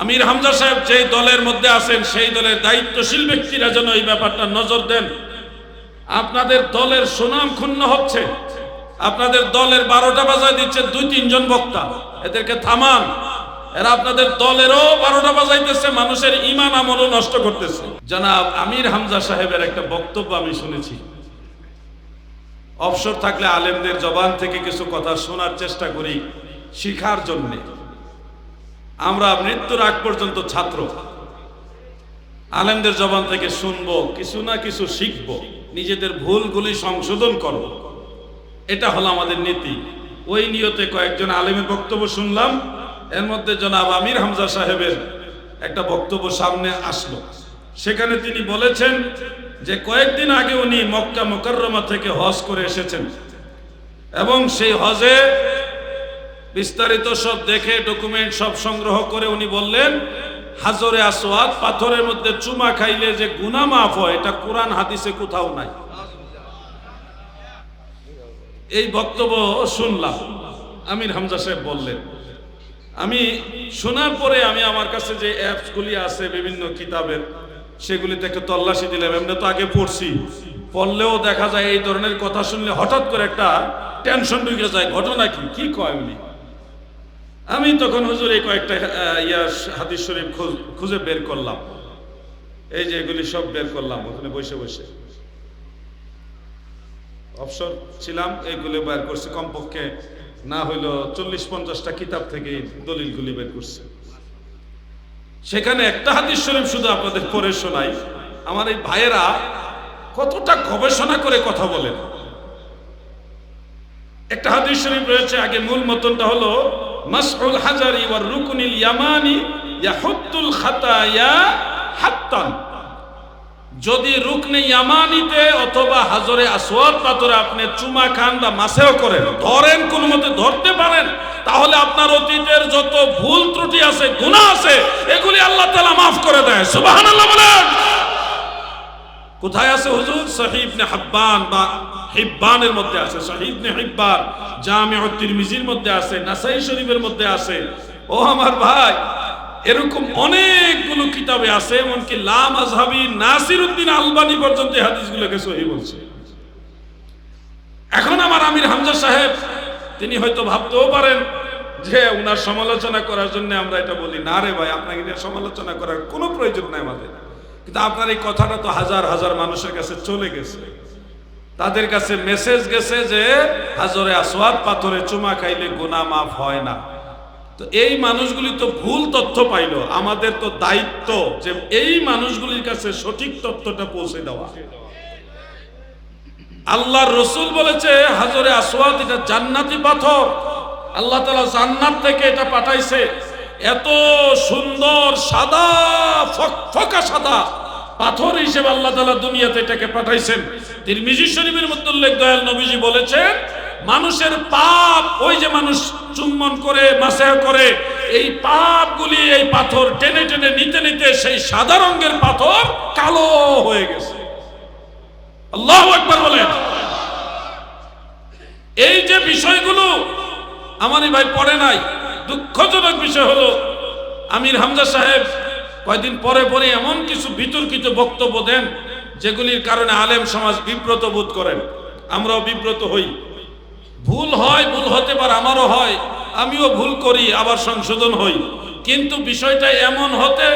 আমির হামজা সাহেব যেই দলের মধ্যে আছেন, সেই দলের দায়িত্বশীল ব্যক্তিরা যেন এই ব্যাপারটা নজর দেন। আপনাদের দলের সুনাম ক্ষুণ্ণ হচ্ছে। আপনাদের দলের বারোটা বাজায় দিচ্ছে দুই, তিনজন বক্তা। এদেরকে থামান। এরা আপনাদের দলেরও বারোটা বাজাইতেছে, মানুষের ইমান আমলও নষ্ট করতেছে। জনাব আমির হামজা সাহেবের একটা বক্তব্য আমি শুনেছি। অবসর থাকলে আলেমদের জবান থেকে কিছু কথা শোনার চেষ্টা করি শিখার জন্যে। আমরা মৃত্যুর আগ পর্যন্ত ছাত্র। আলেমদের জবান থেকে শুনব, কিছু না কিছু শিখব, নিজেদের ভুলগুলি সংশোধন করব। এটা হলো আমাদের নীতি। ওই নিয়তে কয়েকজন আলেমের বক্তব্য শুনলাম, এর মধ্যে জনাব আমির হামজা সাহেবের একটা বক্তব্য সামনে আসলো। সেখানে তিনি বলেছেন যে, কয়েকদিন আগে উনি মক্কা মোকাররমা থেকে হজ করে এসেছেন। এবং সেই হজে বিস্তারিত সব দেখে ডকুমেন্ট সব সংগ্রহ করে উনি বললেন, হাজরে আসওয়াদ, পাথরের মধ্যে চুমা খাইলে যে গুনা মাফ হয়, এটা কোরআন হাদিসে কোথাও নাই। এই বক্তব্য শুনলাম। আমির হামজা সাহেব বললেন, আমি শোনার পরে আমি আমার কাছে যে অ্যাপসগুলি আছে, বিভিন্ন কিতাবের, সেগুলিতে একটা তল্লাশি দিলাম, এমনি তো আগে পড়ছি। পড়লেও দেখা যায় এই ধরনের কথা শুনলে হঠাৎ করে একটা টেনশন ঢুকে যায়, ঘটনা কি? কি কয় উনি? আমি তখন হুজুর এই কয়েকটা ইয়া হাদিস শরীফ খুঁজে বের করলাম। এই যে এগুলি সব বের করলাম, ওখানে বসে বসে। অবসর ছিলাম এইগুলো বের করছি। কমপক্ষে না হইল চল্লিশ পঞ্চাশটা কিতাব থেকে দলিলগুলি বের করছে। সেখানে একটা হাদিস শরীফ শুধু আপনাদের পড়ে শোনাই। আমার এই ভাইয়েরা কতটা গবেষণা করে কথা বলেন। একটা হাদিস শরীফ রয়েছে, আগে মূল মতনটা হলো মাসউল হাজারি ওয়ার রুকুনিল ইয়ামানি ইয়াহুত্তুল খাতায়া হাত্তান। যদি রুকনে ইয়ামানিতে অথবা হাজরে আসওয়াদ পাথরে আপনি চুমা খান বা মাসেও করেন, ধরেন কোন মতে ধরতে পারেন, তাহলে আপনার অতীতের যত ভুল ত্রুটি আছে, গুনাহ আছে, এগুলি আল্লাহ তাআলা মাফ করে দেয়। সুবহানাল্লাহ কোথায় আছে হুজুর? সহিহ ইবনে হাব্বান বা হিব্বানের মধ্যে আছে। সহিহ ইবনে হিব্বান জামিউ তিরমিজির মধ্যে আছে, নাসাই শরীফের মধ্যে আছে। ও আমার ভাই, এরকম অনেকগুলো কিতাবে আছে, এমনকি লাম মাযহাবি নাসির উদ্দিন আলবানি পর্যন্ত হাদিসগুলোকে সহিহ বলছে। এখন আমার আমির হামজা সাহেব, তিনি হয়তো ভাবতেও পারেন যে উনার সমালোচনা করার জন্য আমরা এটা বলি। না রে ভাই, আপনাকে সমালোচনা করার কোনো প্রয়োজন নাই আমাদের। কিন্তু আপনার এই কথাটা তো হাজার হাজার মানুষের কাছে চলে গেছে। তাদের কাছে মেসেজ গেছে যে, হাজরে আসওয়াদ পাথরে চুমা খাইলে গোনা মাফ হয় না। তো এই মানুষগুলি তো ভুল তথ্য পাইলো। আমাদের তো দায়িত্ব যে এই মানুষগুলির কাছে সঠিক তথ্যটা পৌঁছে দেওয়া। আল্লাহ রসুল বলেছে, হাজরে আসওয়াদ এটা জান্নাতি পাথর। আল্লাহ তালা জান্নাত থেকে এটা পাঠাইছে। এত সুন্দর, সাদা, ফকফকা সাদা পাথর হিসেবে আল্লাহ তালা দুনিয়াতে এটাকে পাঠাইছেন। তিরমিজি শরীফের মধ্যে উল্লেখ দয়াল নবীজি বলেছেন, মানুষের পাপ, ওই যে মানুষ চুম্বন করে, মাসেহ করে, এই পাপগুলি এই পাথর টেনে টেনে নিতে নিতে সেই সাদা রঙের পাথর কালো হয়ে গেছে। আল্লাহ একবার বলেন। এই যে বিষয়গুলো আমারই ভাই পড়ে নাই দুঃখজনক বিষয় হলো, আমির হামজা সাহেব কয়েকদিন পরে পরে এমন কিছু বিতর্কিত বক্তব্য দেন, যেগুলির কারণে আলেম সমাজ বিব্রত বোধ করেন। আমরাও বিব্রত হই। ভুল হয়, ভুল হতে পারে, আমারও হয়, আমিও ভুল করি, আবার সংশোধন হই। কিন্তু বিষয়টা এমন হতে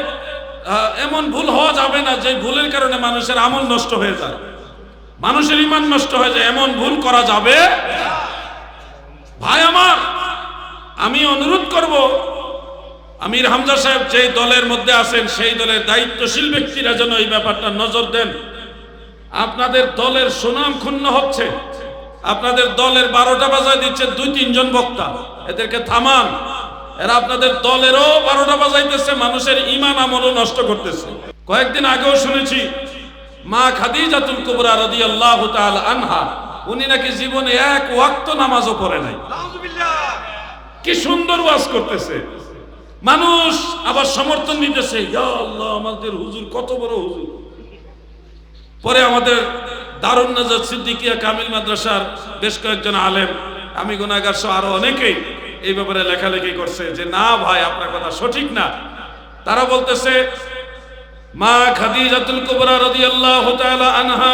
এমন ভুল হওয়া যাবে না যে ভুলের কারণে মানুষের আমল নষ্ট হয়ে যায়। মানুষের ইমান নষ্ট হয়ে যায়, এমন ভুল করা যাবে ভাই আমার আমি অনুরোধ করব, আমির হামজা সাহেব যেই দলের মধ্যে আছেন, সেই দলের দায়িত্বশীল ব্যক্তিরা যেন এই ব্যাপারটা নজর দেন। আপনাদের দলের সুনাম ক্ষুণ্ণ হচ্ছে। আপনাদের দলের বারোটা বাজায় দিচ্ছে দুই, তিনজন বক্তা। এদেরকে থামান। এরা আপনাদের দলেরও বারোটা বাজাইতেছে, মানুষের ইমান আমলও নষ্ট করতেছে। কয়েকদিন আগেও শুনেছি, মা খাদি খাদিজাতুল কুবরা রাদিয়াল্লাহু তাআলা আনহা, উনি নাকি জীবনে এক ওয়াক্ত নামাজও পড়ে নাই। কি সুন্দর ওয়াজ করতেছে। মানুষ আবার সমর্থন দিতেছে আল্লাহ, আমাদের হুজুর কত বড় হুজুর। পরে আমাদের দারুণ নাজার সিদ্দিকিয়া কামিল মাদ্রাসার বেশ কয়েকজন আলেম, আমি গুনাগার সহ আরও অনেকেই এই ব্যাপারে লেখালেখি করছে যে, না ভাই, আপনার কথা সঠিক না। তারা বলতেছে, মা খাদিজাতুল কুবরা রাদিয়াল্লাহু তাআলা আনহা,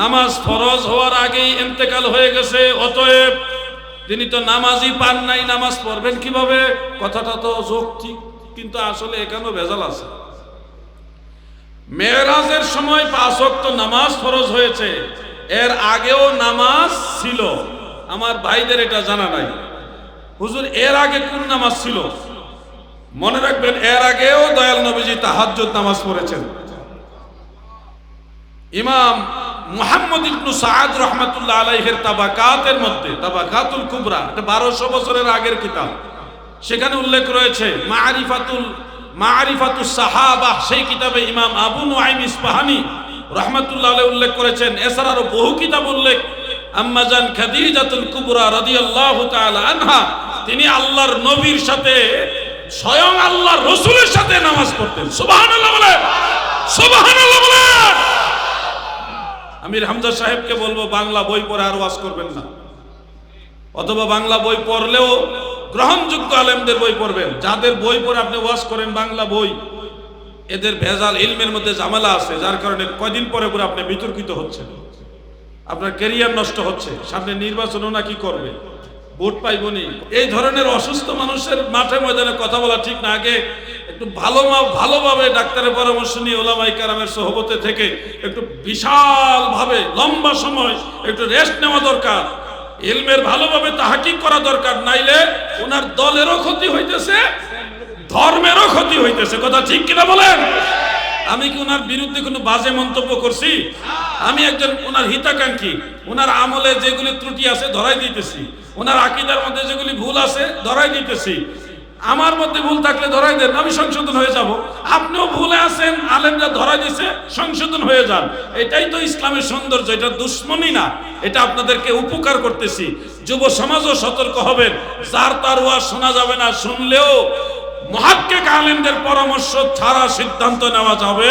নামাজ ফরজ হওয়ার আগেই ইন্তেকাল হয়ে গেছে, অতএব তিনি তো নামাজই পান নাই, নামাজ পড়বেন কীভাবে? কথাটা তো যৌক্তিক কিন্তু আসলে এখানেও ভেজাল আছে। মেয়েরাজের সময় পাঁচ ওয়াক্ত নামাজ ফরজ হয়েছে, এর আগেও নামাজ ছিল। আমার ভাইদের এটা জানা নাই। হুজুর, এর আগে কোন নামাজ ছিল? মনে রাখবেন, এর আগেও দয়াল নবীজি তাহাজ্জুদ নামাজ পড়েছেন। ইমাম মুহাম্মদ ইবনু সাদ রহমাতুল্লাহ আলাইহের তাবাকাতের মধ্যে, তাবাকাতুল কুবরা, এটা বারোশো বছরের আগের কিতাব। সেখানে উল্লেখ রয়েছে মারিফাতুল মারিফাতুল সাহাবা, সেই কিতাবে ইমাম আবু নুআইম ইসপাহানি রহমাতুল্লাহ আলাইহি উল্লেখ করেছেন। এছাড়া আরও বহু কিতাব উল্লেখ। আম্মাজান খাদিজাতুল কুবরা রাদিয়াল্লাহু তাআলা আনহা, তিনি আল্লাহর নবীর সাথে, স্বয়ং আল্লাহর রসুলের সাথে নামাজ পড়তেন। সুবহানাল্লাহ বলে সুবহানাল্লাহ বলে আমির হামজা সাহেবকে বলব, বাংলা বই পড়ে আর ওয়াজ করবেন না। অথবা বাংলা বই পড়লেও গ্রহণযোগ্য আলেমদের বই পড়বেন। যাদের বই পড়ে আপনি ওয়াজ করেন, বাংলা বই, এদের ভেজাল ইলমের মধ্যে ঝামেলা আছে, যার কারণে কয়দিন পরে পরে আপনি বিতর্কিত হচ্ছেন। আপনার কেরিয়ার নষ্ট হচ্ছে, সামনে নির্বাচনও না কি করবে। ভোট পাইবনি। এই ধরনের অসুস্থ মানুষের মাঠে ময়দানে কথা বলা ঠিক না। আগে একটু ভালো ভালোভাবে ডাক্তারের পরামর্শ নিয়ে ওলামাই কারামের সহবতে থেকে একটু বিশালভাবে লম্বা সময় একটু রেস্ট নেওয়া দরকার। ইলমের ভালোভাবে তাহাকিক করা দরকার। নাইলে ওনার দলেরও ক্ষতি হইতেছে, ধর্মেরও ক্ষতি হইতেছে। কথা ঠিক কিনা বলেন? আমি কি ওনার বিরুদ্ধে কোনো বাজে মন্তব্য করছি? আমি একজন ওনার হিতাকাঙ্ক্ষী। ওনার আমলে যেগুলি ত্রুটি আছে, ধরাই দিতেছি। ওনার আকিদার মধ্যে যেগুলি ভুল আছে, ধরাই দিতেছি। আমার মধ্যে ভুল থাকলে ধরাই দেন, আমি সংশোধন হয়ে যাব। আপনিও ভুলে আছেন, আলেমরা ধরাই দিছে, সংশোধন হয়ে যান। এটাই তো ইসলামের সৌন্দর্য, এটা দুশ্মনী না। এটা আপনাদেরকে উপকার করতেছি। যুব সমাজও সতর্ক হবেন। যার তার ওয়াজ শোনা যাবে না, শুনলেও মহাক্কে আলেমদের পরামর্শ ছাড়া সিদ্ধান্ত নেওয়া যাবে।